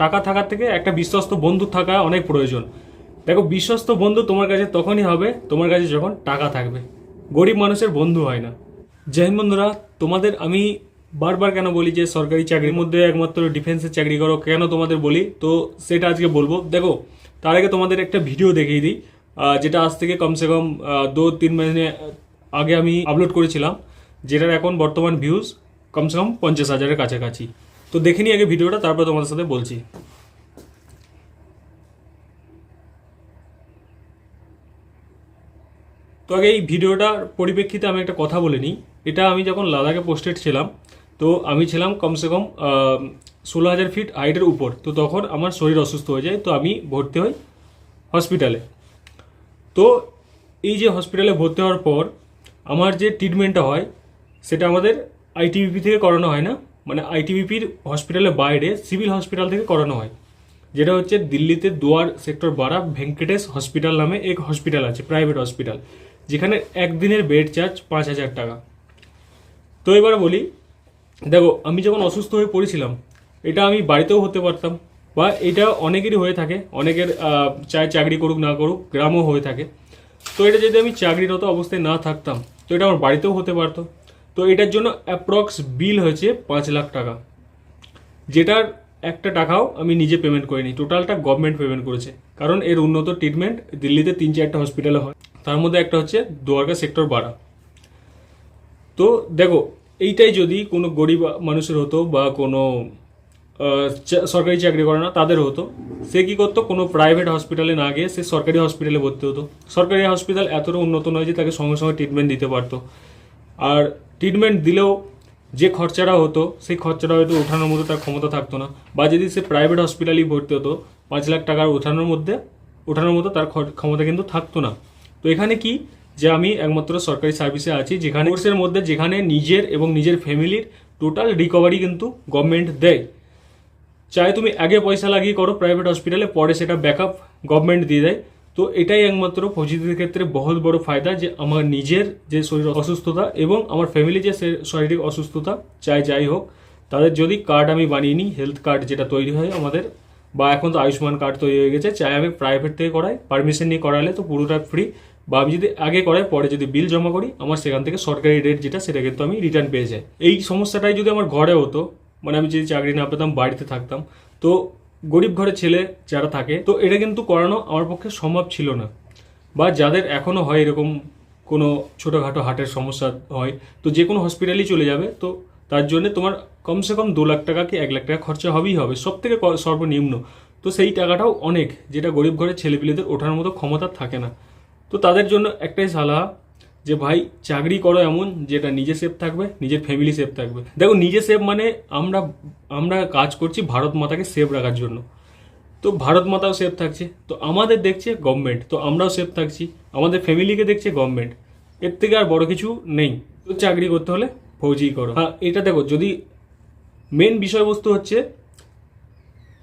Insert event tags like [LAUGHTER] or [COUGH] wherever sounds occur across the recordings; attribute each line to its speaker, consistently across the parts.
Speaker 1: টাকা থাকার থেকে একটা বিশ্বস্ত বন্ধু থাকা অনেক প্রয়োজন। দেখো, বিশ্বস্ত বন্ধু তোমার কাছে তখনই হবে, তোমার কাছে যখন টাকা থাকবে। গরিব মানুষের বন্ধু হয় না। জয় হিন্দ বন্ধুরা, তোমাদের আমি বারবার কেন বলি যে সরকারি চাকরির মধ্যে একমাত্র ডিফেন্সের চাকরি করো, কেন তোমাদের বলি? তো সেটা আজকে বলব। দেখো, তার আগে তোমাদের একটা ভিডিও দেখিয়ে দিই যেটা আজ থেকে কমসে কম দু, তিন মাসে আগে আমি আপলোড করেছিলাম, যেটার এখন বর্তমান ভিউজ কমসে কম পঞ্চাশ হাজারের কাছাকাছি। তো দেখে নিই আগে ভিডিওটা, তারপর তোমাদের সাথে বলছি। তো আগে এই ভিডিওটার পরিপ্রেক্ষিতে আমি একটা কথা বলে নিই। এটা আমি যখন লাদাখে পোস্টেড ছিলাম, তো আমি ছিলাম কমসে কম ষোলো হাজার ফিট হাইটের উপর। তো তখন আমার শরীর অসুস্থ হয়ে যায়, তো আমি ভর্তি হই হসপিটালে তো এই যে হসপিটালে ভর্তি হওয়ার পর, আমার যে ট্রিটমেন্টটা হয়, সেটা আমাদের আইটিবিপি থেকে করানো হয় না। মানে আইটিবিপির হসপিটালের বাইরে সিভিল হসপিটাল থেকে করানো হয়। যেটা হচ্ছে দিল্লিতে দুয়ার সেক্টর বারা ভেঙ্কটেশ হসপিটাল নামে এক হসপিটাল আছে প্রাইভেট হসপিটাল যেখানে একদিনের বেড চার্জ পাঁচ হাজার টাকা। তো এবার বলি, দেখো, আমি যখন অসুস্থ হয়ে পড়েছিলাম, এটা আমি বাড়িতেও হতে পারতাম বা এটা অনেকেরই হয়ে থাকে, অনেকের চায় চাকরি করুক না করুক, গ্রামও হয়ে থাকে। তো এটা যদি আমি চাকরিরত অবস্থায় না থাকতাম, তো এটা আমার বাড়িতেও হতে পারতো। তো এটার জন্য অ্যাপ্রক্স বিল হয়েছে পাঁচ লাখ টাকা। যেটার একটা টাকাও আমি নিজে পেমেন্ট করিনি টোটালটা গভর্নমেন্ট পেমেন্ট করেছে। কারণ এর উন্নত ট্রিটমেন্ট দিল্লিতে তিন চারটা হসপিটালে হয়। তার মধ্যে একটা হচ্ছে দুয়ারকা সেক্টর বাড়া তো দেখো, এইটাই যদি কোনো গরিব মানুষের হতো বা কোনো সরকারি চাকরি করে না, তাদের হতো। সে কি করতো? কোনো প্রাইভেট হসপিটালে না গিয়ে সে সরকারি হসপিটালে ভর্তি হতো। সরকারি হসপিটাল এতটা উন্নত নয় যে তাকে সঙ্গে সঙ্গে ট্রিটমেন্ট দিতে পারতো। আর ট্রিটমেন্ট দিলেও যে খরচাটা হতো, সেই খরচাটা হয়তো ওঠানোর মতো তার ক্ষমতা থাকতো না। বা যদি সে প্রাইভেট হসপিটালেই ভর্তি হতো, পাঁচ লাখ টাকার ওঠানোর মধ্যে ওঠানোর মতো তার ক্ষমতা কিন্তু থাকতো না। তো এখানে কি? যে আমি একমাত্র সরকারি সার্ভিসে আছি, যেখানে কোর্সের মধ্যে যেখানে নিজের এবং নিজের ফ্যামিলির টোটাল রিকভারি কিন্তু গভর্নমেন্ট দেয়। চাই তুমি আগে পয়সা লাগিয়ে করো প্রাইভেট হসপিটালে পরে সেটা ব্যাকআপ গভর্নমেন্ট দিয়ে দেয়। তো এটাই একমাত্র ফৌজিদের ক্ষেত্রে বহুত বড় ফায়দা যে আমার নিজের যে শরীর অসুস্থতা এবং আমার ফ্যামিলি যে শারীরিক অসুস্থতা, চাই যাই হোক, তাদের যদি কার্ড আমি বানিয়ে নিই হেলথ কার্ড যেটা তৈরি হয় আমাদের, বা এখন তো আয়ুষ্মান কার্ড তৈরি হয়ে গেছে, চাই আমি প্রাইভেট থেকে করাই পারমিশন নিয়ে করালে তো পুরোটা ফ্রি বা আমি যদি আগে করাই, পরে যদি বিল জমা করি, আমার সেখান থেকে সরকারি রেট যেটা, সেটা কিন্তু আমি রিটার্ন পেয়ে যাই। এই সমস্যাটাই যদি আমার ঘরে হতো মানে আমি যদি চাকরি না পেতাম, বাড়িতে থাকতাম, তো গরিব ঘরের ছেলে যারা থাকে, তো এটা কিন্তু করানো আমার পক্ষে সম্ভব ছিল না। বা যাদের এখনও হয় এরকম কোনো ছোটোখাটো হার্টের সমস্যা হয়, তো যে কোনো হসপিটালই চলে যাবে, তো তার জন্য তোমার কমসে কম দু লাখ টাকা কি এক লাখ টাকা খরচা হবেই হবে সব থেকে সর্বনিম্ন। তো সেই টাকাটাও অনেক, যেটা গরিব ঘরের ছেলেপিলেদের ওঠার মতো ক্ষমতা থাকে না। তো তাদের জন্য একটাই সালাহ যে ভাই, চাকরি করো এমন যেটা নিজে সেফ থাকবে, নিজের ফ্যামিলি সেফ থাকবে। দেখো, নিজে সেফ মানে আমরা আমরা কাজ করছি ভারত মাতাকে সেফ রাখার জন্য। তো ভারত মাতাও সেফ থাকছে। তো আমাদের দেখছে গভর্নমেন্ট তো আমরাও সেফ থাকছি। আমাদের ফ্যামিলিকে দেখছে গভর্নমেন্ট এর থেকে আর বড় কিছু নেই। তো চাকরি করতে হলে ফৌজি করো। হ্যাঁ এটা দেখো, যদি মেন বিষয়বস্তু হচ্ছে,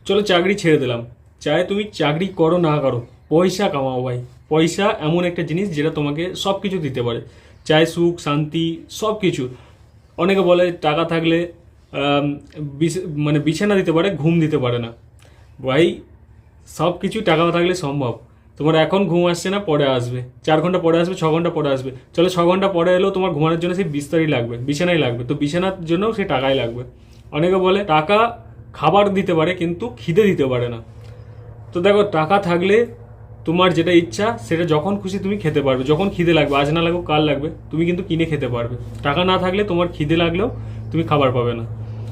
Speaker 1: চলো চাকরি ছেড়ে দিলাম। চাই তুমি চাকরি করো না করো, পয়সা কামাও ভাই। পয়সা এমন একটা জিনিস যেটা তোমাকে সব কিছু দিতে পারে। চাই, সুখ, শান্তি সব কিছু অনেকে বলে টাকা থাকলে মানে বিছানা দিতে পারে, ঘুম দিতে পারে না। ভাই সব কিছু টাকা থাকলে সম্ভব। তোমার এখন ঘুম আসছে না, পরে আসবে। চার ঘণ্টা পরে আসবে, ছ ঘণ্টা পরে আসবে। চলো ছ ঘণ্টা পরে এলেও তোমার ঘুমানোর জন্য সেই বিস্তারই লাগবে, বিছানাই লাগবে। তো বিছানার জন্য সেই টাকাই লাগবে। অনেকে বলে টাকা খাবার দিতে পারে, কিন্তু খিদে দিতে পারে না। তো দেখো, টাকা থাকলে তোমার যেটা ইচ্ছা, সেটা যখন খুশি তুমি খেতে পারবে। যখন খিদে লাগবে, আজ না লাগুক, কাল লাগবে, তুমি কিন্তু কিনে খেতে পারবে। টাকা না থাকলে তোমার খিদে লাগলেও তুমি খাবার পাবে না।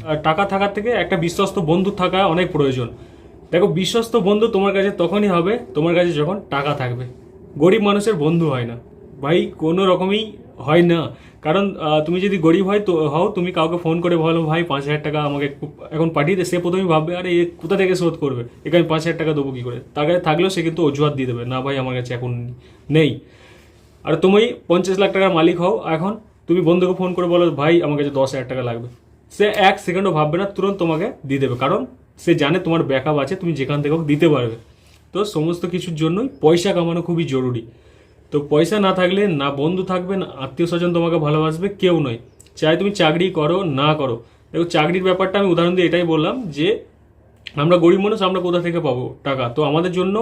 Speaker 1: আর টাকা থাকার থেকে একটা বিশ্বস্ত বন্ধু থাকা অনেক প্রয়োজন। দেখো, বিশ্বস্ত বন্ধু তোমার কাছে তখনই হবে, তোমার কাছে যখন টাকা থাকবে। গরিব মানুষের বন্ধু হয় না। ভাই, কোনো রকমই হয় না। কারণ তুমি যদি গরিব হয় তো, হও, তুমি কাউকে ফোন করে বলো, ভাই, পাঁচ হাজার টাকা আমাকে এখন পাঠিয়ে দে, সে প্রথমেই ভাববে, আরে, এ কোথা থেকে শোধ করবে? একে আমি পাঁচ হাজার টাকা দেবো কী করে? তার কাছে থাকলেও সে কিন্তু অজুহাত দিয়ে দেবে, না, ভাই, আমার কাছে এখন নেই। আর তুমি পঞ্চাশ লাখ টাকার মালিক হও, এখন তুমি বন্ধুকে ফোন করে বলো, ভাই, আমার কাছে দশ হাজার টাকা লাগবে। সে এক সেকেন্ডও ভাববে না, তুরন্ত তোমাকে দিয়ে দেবে, কারণ সে জানে তোমার ব্যাকআপ আছে, তুমি যেখান থেকে হোক দিতে পারবে। তো সমস্ত কিছুর জন্যই পয়সা কামানো খুবই জরুরি। তো পয়সা না থাকলে না বন্ধু থাকবে না আত্মীয় স্বজন তোমাকে ভালোবাসবে, কেউ নয়। চাই তুমি চাকরি করো, না করো। দেখো, চাকরির ব্যাপারটা আমি উদাহরণ দিয়ে এটাই বললাম যে, আমরা গরিব মানুষ, আমরা কোথা থেকে পাবো টাকা? তো আমাদের জন্য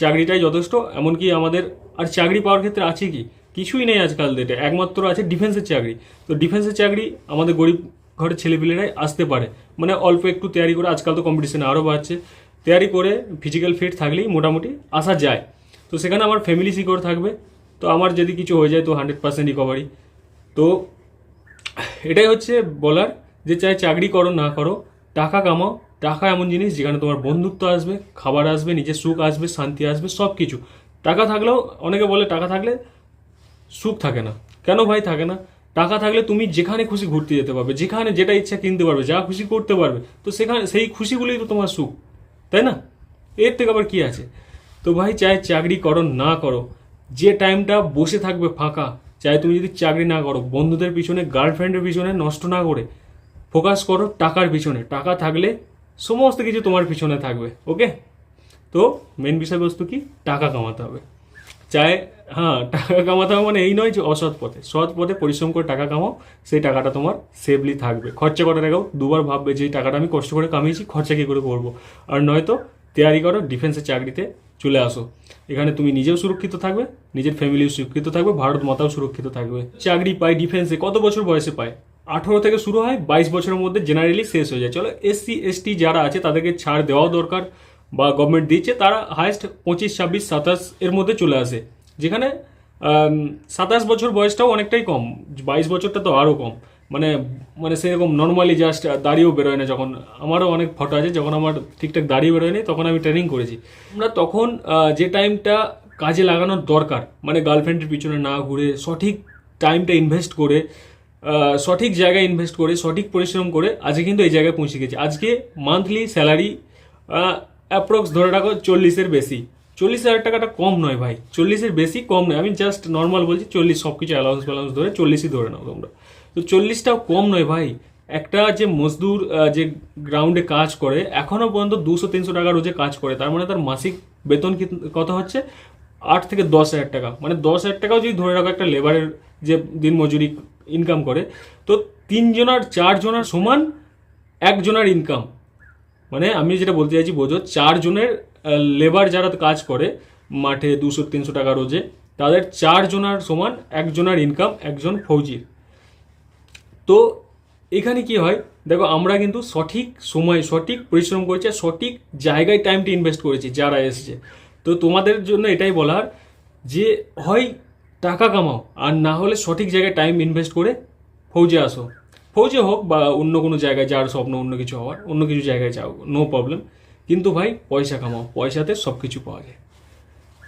Speaker 1: চাকরিটাই যথেষ্ট, এমনকি আমাদের, আর চাকরি পাওয়ার ক্ষেত্রে আছে কি? কিছুই নেই আজকাল ডেটে একমাত্র আছে ডিফেন্সের চাকরি। তো ডিফেন্সের চাকরি আমাদের গরিব ঘরের ছেলেপিলেরাই আসতে পারে। মানে অল্প একটু তৈরি করে, আজকাল তো কম্পিটিশন আরও বাড়ছে। তৈরি করে ফিজিক্যাল ফিট থাকলেই মোটামুটি আসা যায়। তো সেখানে আমার ফ্যামিলি সিকিউর থাকবে। তো আমার যদি কিছু হয়ে যায়, তো হান্ড্রেড পার্সেন্ট রিকভারি তো এটাই হচ্ছে বলার যে চাই চাকরি করো, না করো, টাকা কামাও। টাকা এমন জিনিস যেখানে তোমার বন্ধুত্ব আসবে, খাবার আসবে, নিজের সুখ আসবে, শান্তি আসবে সব কিছু টাকা থাকলেও, অনেকে বলে টাকা থাকলে সুখ থাকে না। কেন ভাই থাকে না? টাকা থাকলে তুমি যেখানে খুশি ঘুরতে যেতে পারবে, যেখানে যেটা ইচ্ছা কিনতে পারবে, যা খুশি করতে পারবে, তো সেখানে, সেই খুশিগুলোই তো তোমার সুখ, তাই না? এর থেকে আবার কী আছে? তো ভাই, চাই চাকরি করো, না করো। যে টাইমটা বসে থাকবে ফাঁকা, চাই তুমি যদি চাকরি না করো, বন্ধুদের পিছনে গার্লফ্রেন্ডের পিছনে নষ্ট না করে ফোকাস করো টাকার পিছনে। টাকা থাকলে সমস্ত কিছু তোমার পিছনে থাকবে ওকে তো মেন বিষয়বস্তু কি? টাকা কামাতে হবে। চাই হ্যাঁ [LAUGHS] টাকা কামাতে হবে মানে এই নয় যে অসৎ পথে। সৎ পথে পরিশ্রম করে টাকা কামাও, সেই টাকাটা তোমার সেভলি থাকবে। খরচা করার আগেও দুবার ভাববে যে এই টাকাটা আমি কষ্ট করে কামিয়েছি, খরচা কী করে করব? আর নয়তো তৈরি করো ডিফেন্সের চাকরিতে চলে আসো। এখানে তুমি নিজেও সুরক্ষিত থাকবে, নিজের ফ্যামিলিও সুরক্ষিত থাকবে, ভারত মাতাও সুরক্ষিত থাকবে। চাকরি পায় ডিফেন্সে কত বছর বয়সে পায়? আঠেরো থেকে শুরু হয়, বাইশ বছরের মধ্যে জেনারেলি শেষ হয়ে যায়। চলো এসসি এসটি যারা আছে, তাদেরকে ছাড় দেওয়াও দরকার বা গভর্নমেন্ট দিচ্ছে, তারা হায়েস্ট পঁচিশ, ছাব্বিশ, সাতাশ এর মধ্যে চলে আসে। যেখানে সাতাশ বছর বয়সটাও অনেকটাই কম, বাইশ বছরটা তো আরও কম। মানে মানে সেরকম নর্মালি জাস্ট দাড়িয়েও বেরোয় না যখন। আমারও অনেক ফটো আছে, যখন আমার ঠিকঠাক দাড়িয়ে বেরোয়নি, তখন আমি ট্রেনিং করেছি। আমরা তখন যে টাইমটা কাজে লাগানোর দরকার মানে গার্লফ্রেন্ডের পিছনে না ঘুরে, সঠিক টাইমটা ইনভেস্ট করে সঠিক জায়গায় ইনভেস্ট করে, সঠিক পরিশ্রম করে, আজকে কিন্তু এই জায়গায় পৌঁছে গেছি। আজকে মান্থলি স্যালারি অ্যাপ্রক্স ধরে রাখো চল্লিশের বেশি। চল্লিশ হাজার টাকাটা কম নয় ভাই। চল্লিশের বেশি কম নয়। আমি জাস্ট নর্মাল বলছি চল্লিশ সব কিছু অ্যালাউন্স ফ্যালাউন্স ধরে চল্লিশই ধরে নাও তোমরা। তো চল্লিশটাও কম নয় ভাই। একটা যে মজদুর যে গ্রাউন্ডে কাজ করে এখনও পর্যন্ত দুশো, তিনশো টাকা রোজে কাজ করে। তার মানে তার মাসিক বেতন কত হচ্ছে? আট থেকে দশ হাজার টাকা। মানে দশ হাজার টাকাও যদি ধরে রাখো একটা লেবারের যে দিন মজুরি ইনকাম করে, তো তিনজনার, চারজনার সমান একজনার ইনকাম মানে আমি যেটা বলতে চাইছি, বোঝো, চারজনের লেবার যারা কাজ করে, মাঠে দুশো, তিনশো টাকা রোজে, তাদের চারজনার সমান একজনের ইনকাম একজন ফৌজির। তো এখানে কি হয়? দেখো, আমরা কিন্তু সঠিক সময়, সঠিক পরিশ্রম করেছি সঠিক জায়গায় টাইমটি ইনভেস্ট করেছি, যারা এসেছে। তো তোমাদের জন্য এটাই বলার যে, হয় টাকা কামাও, আর না হলে সঠিক জায়গায় টাইম ইনভেস্ট করে ফৌজে আসো। ফৌজে হোক বা অন্য কোনো জায়গায়, যার স্বপ্ন অন্য কিছু হওয়ার, অন্য কিছু জায়গায় যাও নো প্রবলেম কিন্তু ভাই, পয়সা কামাও, পয়সাতে সব কিছু পাওয়া যায়।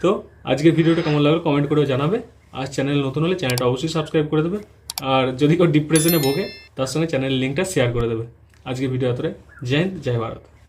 Speaker 1: তো আজকের ভিডিওটা কেমন লাগল কমেন্ট করে জানাবে। আর চ্যানেল নতুন হলে চ্যানেলটা অবশ্যই সাবস্ক্রাইব করে দেবে। আর যদি কেউ ডিপ্রেশনে ভোগে, তার সঙ্গে চ্যানেলের লিঙ্কটা শেয়ার করে দেবে। আজকের ভিডিও এতটাই। জয় হিন্দ, জয় ভারত।